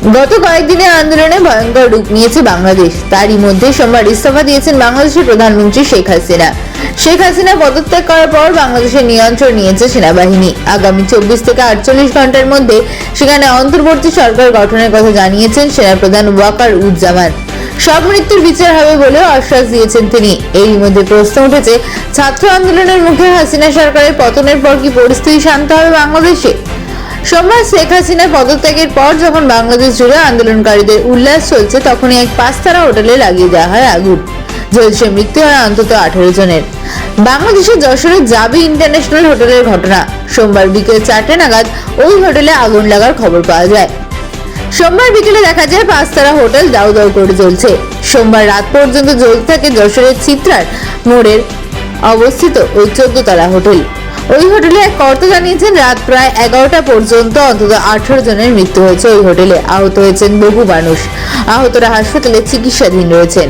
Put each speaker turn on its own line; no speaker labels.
গত কয়েকদিনে আন্দোলনে ভয়ঙ্কর রূপ নিয়েছে বাংলাদেশ। তারই মধ্যে সোমবার ইস্তফা দিয়েছেন বাংলাদেশের প্রধানমন্ত্রী শেখ হাসিনা। শেখ হাসিনা পদত্যাগ করার পর বাংলাদেশের নিয়ন্ত্রণ নিয়েছে সেনাবাহিনী। আগামী চব্বিশ থেকে আটচল্লিশ ঘণ্টার মধ্যে সেখানে অন্তর্বর্তী সরকার গঠনের কথা জানিয়েছেন সেনাপ্রধান ওয়াকার উজ্জামান। সব মৃত্যুর বিচার হবে বলেও আশ্বাস দিয়েছেন তিনি। এরই মধ্যে প্রশ্ন উঠেছে, ছাত্র আন্দোলনের মুখে হাসিনা সরকারের পতনের পর কি পরিস্থিতি শান্ত হবে বাংলাদেশে? সোমবার শেখ হাসিনার পদত্যাগের পর যখন বাংলাদেশ জুড়ে আন্দোলনকারীদের উল্লাস চলছে, তখনই এক পাঁচতারা হোটেলে লাগিয়ে দেওয়া হয় আগুন। জ্বলছে মৃত্যু হয় অন্তত আঠারো জনের। বাংলাদেশের যশোরের জাবি ইন্টারন্যাশনাল হোটেলের ঘটনা। সোমবার বিকেল চারটে নাগাদ ওই হোটেলে আগুন লাগার খবর পাওয়া যায়। সোমবার বিকেলে দেখা যায় পাঁচতারা হোটেল দাউ দাউ করে জ্বলছে। সোমবার রাত পর্যন্ত জ্বলতে থাকে যশোরের চিত্রার মোড়ের অবস্থিত ওই চোদ্দ তলা হোটেল। ওই হোটেলে এক কর্তা জানিয়েছেন, রাত প্রায় এগারোটা পর্যন্ত অন্তত আঠারো জনের মৃত্যু হয়েছে ওই হোটেলে। আহত হয়েছেন বহু মানুষ। আহতরা হাসপাতালে চিকিৎসাধীন রয়েছেন।